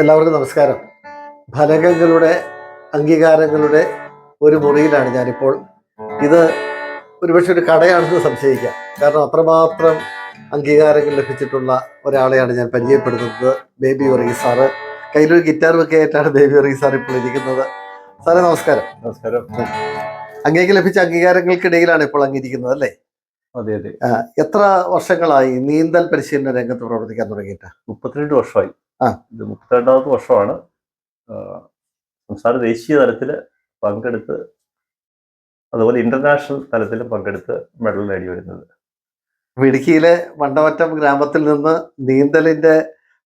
എല്ലാവർക്കും നമസ്കാരം. ഫലകങ്ങളുടെ അംഗീകാരങ്ങളുടെ ഒരു മുറിയിലാണ് ഞാനിപ്പോൾ. ഇത് ഒരുപക്ഷെ ഒരു കടയാണെന്ന് സംശയിക്കാം. കാരണം അത്രമാത്രം അംഗീകാരങ്ങൾ ലഭിച്ചിട്ടുള്ള ഒരാളെയാണ് ഞാൻ പരിചയപ്പെടുത്തുന്നത്. ബേബി വർഗീസ് സാറ്. കയ്യിലൊരു ഗിറ്റാർ ഒക്കെ ആയിട്ടാണ് ബേബി വർഗീസ് സാർ ഇപ്പോൾ ഇരിക്കുന്നത്. സാറേ നമസ്കാരം. നമസ്കാരം. അങ്ങേക്ക് ലഭിച്ച അംഗീകാരങ്ങൾക്കിടയിലാണ് ഇപ്പോൾ അങ്ങിരിക്കുന്നത് അല്ലേ? അതെ അതെ. എത്ര വർഷങ്ങളായി നീന്തൽ പരിശീലന രംഗത്ത് പ്രവർത്തിക്കാൻ തുടങ്ങിയിട്ട്? മുപ്പത്തിരണ്ട് വർഷമായി. ആ. ഇത് മുപ്പത്തിരണ്ടാമത്തെ വർഷമാണ്. സംസാര സംസ്ഥാന ദേശീയ തലത്തിൽ പങ്കെടുത്ത് അതുപോലെ ഇന്റർനാഷണൽ തലത്തിലും പങ്കെടുത്ത് മെഡൽ നേടി വരുന്നത്. ഇടുക്കിയിലെ വണ്ടവറ്റം ഗ്രാമത്തിൽ നിന്ന് നീന്തലിന്റെ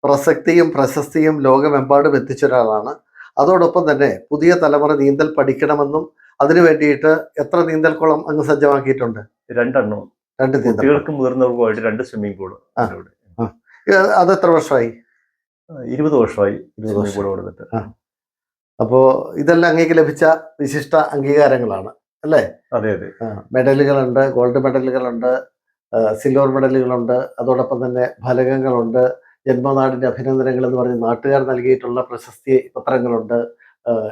പ്രസക്തിയും പ്രശസ്തിയും ലോകമെമ്പാടും എത്തിച്ച ഒരാളാണ്. അതോടൊപ്പം തന്നെ പുതിയ തലമുറ നീന്തൽ പഠിക്കണമെന്നും അതിനു വേണ്ടിയിട്ട് എത്ര നീന്തൽക്കുളം അങ്ങ് സജ്ജമാക്കിയിട്ടുണ്ട്? രണ്ടെണ്ണം. രണ്ട് കുട്ടികൾക്കും മുതിർന്നവർക്കുമായിട്ട് രണ്ട് സ്വിമ്മിംഗ് പൂൾ. അത് എത്ര വർഷമായി? ഇരുപത് വർഷമായി ഇരുപത് സ്വിമ്മിംഗ് വർഷം. പൂൾ കൊടുത്തിട്ട് അപ്പോ ഇതെല്ലാം അങ്ങേക്ക് ലഭിച്ച വിശിഷ്ട അംഗീകാരങ്ങളാണ് അല്ലേ? അതെ അതെ. മെഡലുകളുണ്ട് ഗോൾഡ് മെഡലുകളുണ്ട് സിൽവർ മെഡലുകളുണ്ട് അതോടൊപ്പം തന്നെ ഫലകങ്ങളുണ്ട് ജന്മനാടിന്റെ അഭിനന്ദനങ്ങൾ എന്ന് പറഞ്ഞ് നാട്ടുകാർ നൽകിയിട്ടുള്ള പ്രശസ്തി പത്രങ്ങളുണ്ട്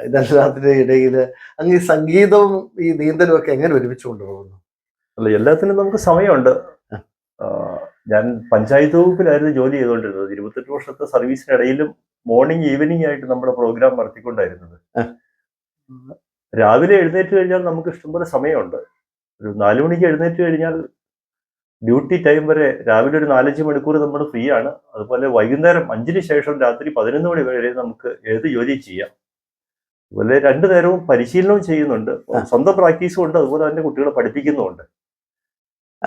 ഇതെല്ലാത്തിന്റെ ഇടയിൽ അങ്ങ് ഈ സംഗീതവും ഈ നീന്തലും ഒക്കെ എങ്ങനെ ഒരുമിച്ച് കൊണ്ടുപോകുന്നു? അല്ല എല്ലാത്തിനും നമുക്ക് സമയമുണ്ട്. ഞാൻ പഞ്ചായത്ത് വകുപ്പിലായിരുന്നു ജോലി ചെയ്തുകൊണ്ടിരുന്നത്. ഇരുപത്തെട്ട് വർഷത്തെ സർവീസിനിടയിലും മോർണിംഗ് ഈവനിങ് ആയിട്ട് നമ്മുടെ പ്രോഗ്രാം നടത്തിക്കൊണ്ടായിരുന്നത്. രാവിലെ എഴുന്നേറ്റ് കഴിഞ്ഞാൽ നമുക്ക് ഇഷ്ടംപോലെ സമയമുണ്ട്. ഒരു നാലു മണിക്ക് എഴുന്നേറ്റ് കഴിഞ്ഞാൽ ഡ്യൂട്ടി ടൈം വരെ രാവിലെ ഒരു നാലഞ്ച് മണിക്കൂർ നമ്മൾ ഫ്രീ ആണ്. അതുപോലെ വൈകുന്നേരം അഞ്ചിന് ശേഷം രാത്രി പതിനൊന്ന് മണി വരെ നമുക്ക് ഏത് ജോലി ചെയ്യാം. അതുപോലെ രണ്ടു നേരവും പരിശീലനവും ചെയ്യുന്നുണ്ട്. സ്വന്തം പ്രാക്ടീസും ഉണ്ട് അതുപോലെ തന്നെ കുട്ടികളെ പഠിപ്പിക്കുന്നുമുണ്ട്.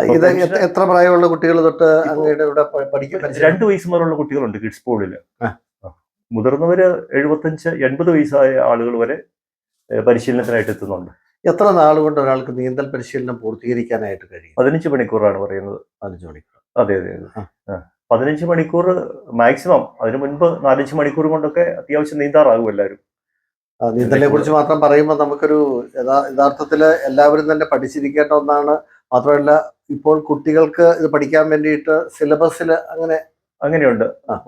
ഇത് എത്ര- പ്രായമുള്ള കുട്ടികൾ തൊട്ട് അങ്ങയുടെ ഇവിടെ രണ്ട് വയസ്സ് മുതലുള്ള കുട്ടികളുണ്ട് കിഡ്സ് സ്കൂളിൽ ആ. മുതിർന്നവര് എഴുപത്തഞ്ച് എൺപത് വയസ്സായ ആളുകൾ വരെ പരിശീലനത്തിനായിട്ട് എത്തുന്നുണ്ട്. എത്ര നാൾ കൊണ്ട് ഒരാൾക്ക് നീന്തൽ പരിശീലനം പൂർത്തീകരിക്കാനായിട്ട് കഴിയും? പതിനഞ്ച് മണിക്കൂറാണ് പറയുന്നത്. പതിനഞ്ച് മണിക്കൂർ. അതെ അതെ അതെ. പതിനഞ്ച് മണിക്കൂർ മാക്സിമം. അതിനു മുൻപ് നാലഞ്ച് മണിക്കൂർ കൊണ്ടൊക്കെ അത്യാവശ്യം നീന്താറാകും എല്ലാവരും. നീന്തലിനെ കുറിച്ച് മാത്രം പറയുമ്പോൾ നമുക്കൊരു യഥാർത്ഥത്തിൽ യഥാർത്ഥത്തിൽ എല്ലാവരും തന്നെ പഠിച്ചിരിക്കേണ്ട ഒന്നാണ്. മാത്രമല്ല ഇപ്പോൾ കുട്ടികൾക്ക് ഇത് പഠിക്കാൻ വേണ്ടിയിട്ട് സിലബസിൽ അങ്ങനെ അങ്ങനെയുണ്ട്.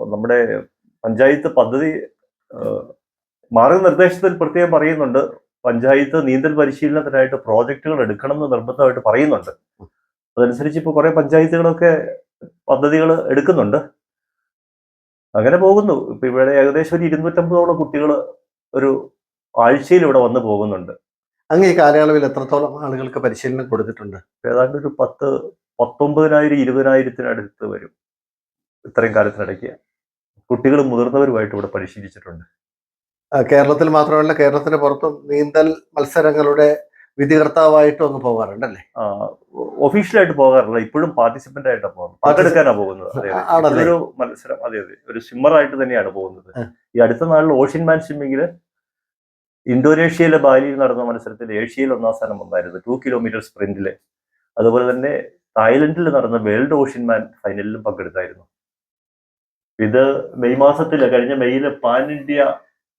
നമ്മുടെ പഞ്ചായത്ത് പദ്ധതി മാർഗനിർദ്ദേശത്തിൽ പ്രത്യേകം പറയുന്നുണ്ട്. പഞ്ചായത്ത് നീന്തൽ പരിശീലനത്തിനായിട്ട് പ്രോജക്റ്റുകൾ എടുക്കണം എന്ന് നിർബന്ധമായിട്ട് പറയുന്നുണ്ട്. അതനുസരിച്ച് ഇപ്പോൾ കുറേ പഞ്ചായത്തുകളൊക്കെ പദ്ധതികൾ എടുക്കുന്നുണ്ട്. അങ്ങനെ പോകുന്നു. ഇപ്പൊ ഇവിടെ ഏകദേശം ഒരു ഇരുന്നൂറ്റമ്പതോളം കുട്ടികൾ ഒരു ആഴ്ചയിൽ ഇവിടെ വന്ന് പോകുന്നുണ്ട്. അങ്ങ് ഈ കാലയളവിൽ എത്രത്തോളം ആളുകൾക്ക് പരിശീലനം കൊടുത്തിട്ടുണ്ട്? ഏതാണ്ട് ഒരു പത്ത് പത്തൊമ്പതിനായിരം ഇരുപതിനായിരത്തിനടുത്ത് വരും ഇത്രയും കാലത്തിനിടയ്ക്ക്. കുട്ടികളും മുതിർന്നവരുമായിട്ട് ഇവിടെ പരിശീലിച്ചിട്ടുണ്ട്. കേരളത്തിൽ മാത്രമല്ല കേരളത്തിന് പുറത്തും നീന്തൽ മത്സരങ്ങളുടെ വിധികർത്താവായിട്ടും അങ്ങ് പോകാറുണ്ടല്ലേ? ഒഫീഷ്യലായിട്ട് പോകാറില്ല. ഇപ്പോഴും പാർട്ടിസിപ്പന്റ് ആയിട്ടാണ് പോകുന്നത്. പങ്കെടുക്കാനാണ് പോകുന്നത്. ഒരു. മത്സരം. അതെ അതെ. ഒരു സ്വിമ്മർ ആയിട്ട് തന്നെയാണ് പോകുന്നത്. ഈ അടുത്ത നാളിൽ ഓഷ്യൻ മാൻ സ്വിമ്മിങ്ങിൽ ഇന്തോനേഷ്യയിലെ ബാലിയിൽ നടന്ന മത്സരത്തിൽ ഏഷ്യയിൽ ഒന്നാം സ്ഥാനം വന്നായിരുന്നു. ടു കിലോമീറ്റർ സ്പ്രിന്റിൽ അതുപോലെ തന്നെ തായ്ലൻഡിൽ നടന്ന വേൾഡ് ഓഷ്യൻ മാൻ ഫൈനലിലും പങ്കെടുത്തായിരുന്നു. ഇത് മെയ് മാസത്തിൽ കഴിഞ്ഞ മെയ്യിൽ പാൻ ഇന്ത്യ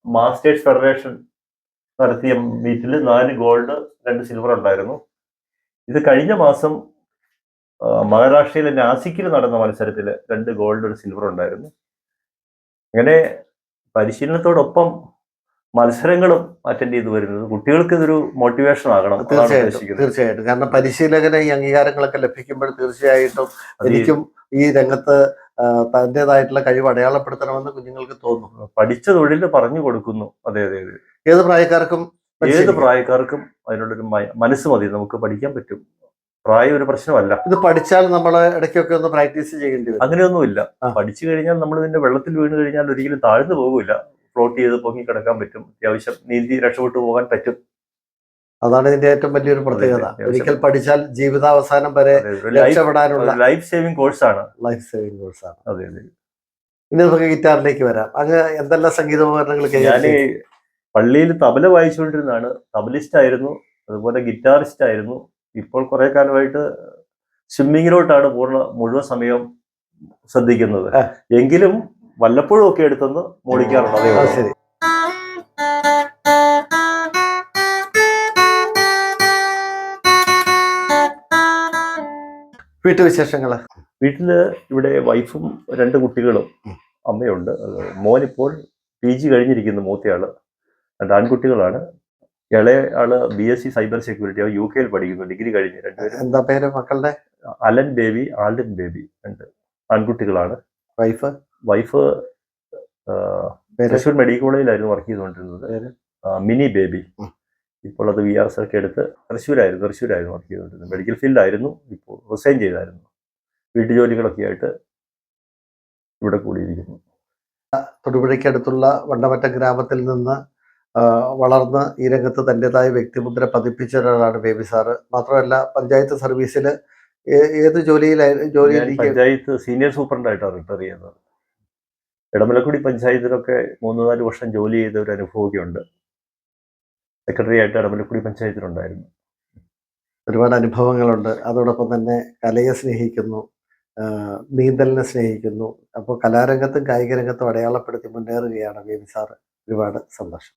മാസ്റ്റേഴ്സ് ഫെഡറേഷൻ നടത്തിയ മീറ്റിൽ നാല് ഗോൾഡ് രണ്ട് സിൽവർ ഉണ്ടായിരുന്നു. ഇത് കഴിഞ്ഞ മാസം മഹാരാഷ്ട്രയിലെ നാസിക്കിൽ നടന്ന മത്സരത്തിൽ രണ്ട് ഗോൾഡ് ഒരു സിൽവർ ഉണ്ടായിരുന്നു. അങ്ങനെ പരിശീലനത്തോടൊപ്പം മത്സരങ്ങളും അറ്റൻഡ് ചെയ്തു വരുന്നത്. കുട്ടികൾക്ക് ഇതൊരു മോട്ടിവേഷൻ ആകണം തീർച്ചയായിട്ടും തീർച്ചയായിട്ടും. കാരണം പരിശീലകന് ഈ അംഗീകാരങ്ങളൊക്കെ ലഭിക്കുമ്പോൾ തീർച്ചയായിട്ടും എനിക്കും ഈ രംഗത്ത് തന്റേതായിട്ടുള്ള കഴിവ് അടയാളപ്പെടുത്തണമെന്ന് കുഞ്ഞുങ്ങൾക്ക് തോന്നുന്നു പഠിച്ച തൊഴിൽ പറഞ്ഞു കൊടുക്കുന്നു. അതെ അതെ അതെ. ഏത് പ്രായക്കാർക്കും ഏത് പ്രായക്കാർക്കും അതിനുള്ളൊരു മനസ്സ് മതി. നമുക്ക് പഠിക്കാൻ പറ്റും. പ്രായം ഒരു പ്രശ്നമല്ല. ഇത് പഠിച്ചാൽ നമ്മൾ ഇടയ്ക്കൊക്കെ ഒന്ന് പ്രാക്ടീസ് ചെയ്യേണ്ടി വരും. അങ്ങനെയൊന്നുമില്ല. പഠിച്ചു കഴിഞ്ഞാൽ നമ്മൾ ഇതിന്റെ വെള്ളത്തിൽ വീണ് കഴിഞ്ഞാൽ ഒരിക്കലും താഴ്ന്നു പോകില്ല ഫ്ലോട്ട് ചെയ്ത് പൊങ്ങി കിടക്കാൻ പറ്റും. അത്യാവശ്യം നീന്തി രക്ഷപ്പെട്ടു പോകാൻ പറ്റും. അതാണ് ഇതിന്റെ ഏറ്റവും വലിയൊരു പ്രത്യേകത. ഒരിക്കൽ പഠിച്ചാൽ ജീവിതാവസാനം വരെ രക്ഷപ്പെടാനുള്ള ലൈഫ് സേവിംഗ് കോഴ്സാണ് ലൈഫ് സേവിംഗ് കോഴ്സാണ് അതെ അതെ. ഇനി നമുക്ക് ഗിറ്റാറിലേക്ക് വരാം. അങ്ങ് എന്തെല്ലാം സംഗീതോപകരണങ്ങൾ ഞാൻ? പള്ളിയിൽ തബല വായിച്ചുകൊണ്ടിരുന്നതാണ്. തബലിസ്റ്റ് ആയിരുന്നു അതുപോലെ ഗിറ്റാറിസ്റ്റ് ആയിരുന്നു. ഇപ്പോൾ കുറെ കാലമായിട്ട് സ്വിമ്മിങ്ങിലോട്ടാണ് പൂർണ മുഴുവൻ സമയം ശ്രദ്ധിക്കുന്നത്. എങ്കിലും വല്ലപ്പോഴും ഒക്കെ എടുത്തൊന്ന് മോടിക്കാറുണ്ട്. അതേ ശരി. വീട്ടുവിശേഷങ്ങൾ? വീട്ടിൽ ഇവിടെ വൈഫും രണ്ട് കുട്ടികളും അമ്മയുണ്ട്. മോനിപ്പോൾ പി ജി കഴിഞ്ഞിരിക്കുന്നു മൂത്തയാൾ. രണ്ട് ആൺകുട്ടികളാണ്. ഇളയ ആൾ B S C cyber security U കെയിൽ പഠിക്കുന്നു ഡിഗ്രി കഴിഞ്ഞ് രണ്ടുപേരും. എന്താ പേര് മക്കളുടെ? അലൻ ബേബി ആൽഡൻ ബേബി രണ്ട് ആൺകുട്ടികളാണ്. വൈഫ്? വൈഫ് തൃശ്ശൂർ മെഡിക്കൽ കോളേജിലായിരുന്നു വർക്ക് ചെയ്തുകൊണ്ടിരുന്നത്. മിനി ബേബി. ഇപ്പോൾ അത് വി ആർ എസ് ഒക്കെ എടുത്ത് തൃശ്ശൂരായിരുന്നു തൃശ്ശൂരായിരുന്നു വർക്ക് ചെയ്തുകൊണ്ടിരുന്നത്. മെഡിക്കൽ ഫീൽഡായിരുന്നു ഇപ്പോൾ റിസൈൻ ചെയ്തായിരുന്നു. വീട്ടുജോലികളൊക്കെ ആയിട്ട് ഇവിടെ കൂടിയിരിക്കുന്നു. തൊടുപുഴയ്ക്കടുത്തുള്ള വണ്ടമറ്റ ഗ്രാമത്തിൽ നിന്ന് വളർന്ന് ഈ രംഗത്ത് തന്റെതായ വ്യക്തിമുദ്ര പതിപ്പിച്ച ഒരാളാണ് ബേബി സാറ്. മാത്രമല്ല പഞ്ചായത്ത് സർവീസിൽ ഏത് ജോലിയിലായിരുന്നു ജോലി പഞ്ചായത്ത് സീനിയർ സൂപ്രണ്ടായിട്ടാണ് റിട്ടയർ ചെയ്യുന്നത് ഇടമലക്കുടി പഞ്ചായത്തിലൊക്കെ മൂന്ന് നാല് വർഷം ജോലി ചെയ്ത ഒരു അനുഭവമൊക്കെ ഉണ്ട് സെക്രട്ടറി ആയിട്ട് അടമലക്കുടി പഞ്ചായത്തിലുണ്ടായിരുന്നു. ഒരുപാട് അനുഭവങ്ങളുണ്ട്. അതോടൊപ്പം തന്നെ കലയെ സ്നേഹിക്കുന്നു നീന്തലിനെ സ്നേഹിക്കുന്നു. അപ്പോൾ കലാരംഗത്തും കായിക രംഗത്തും അടയാളപ്പെടുത്തി മുന്നേറുകയാണ് ബേബി സാറ്. ഒരുപാട് സന്തോഷം.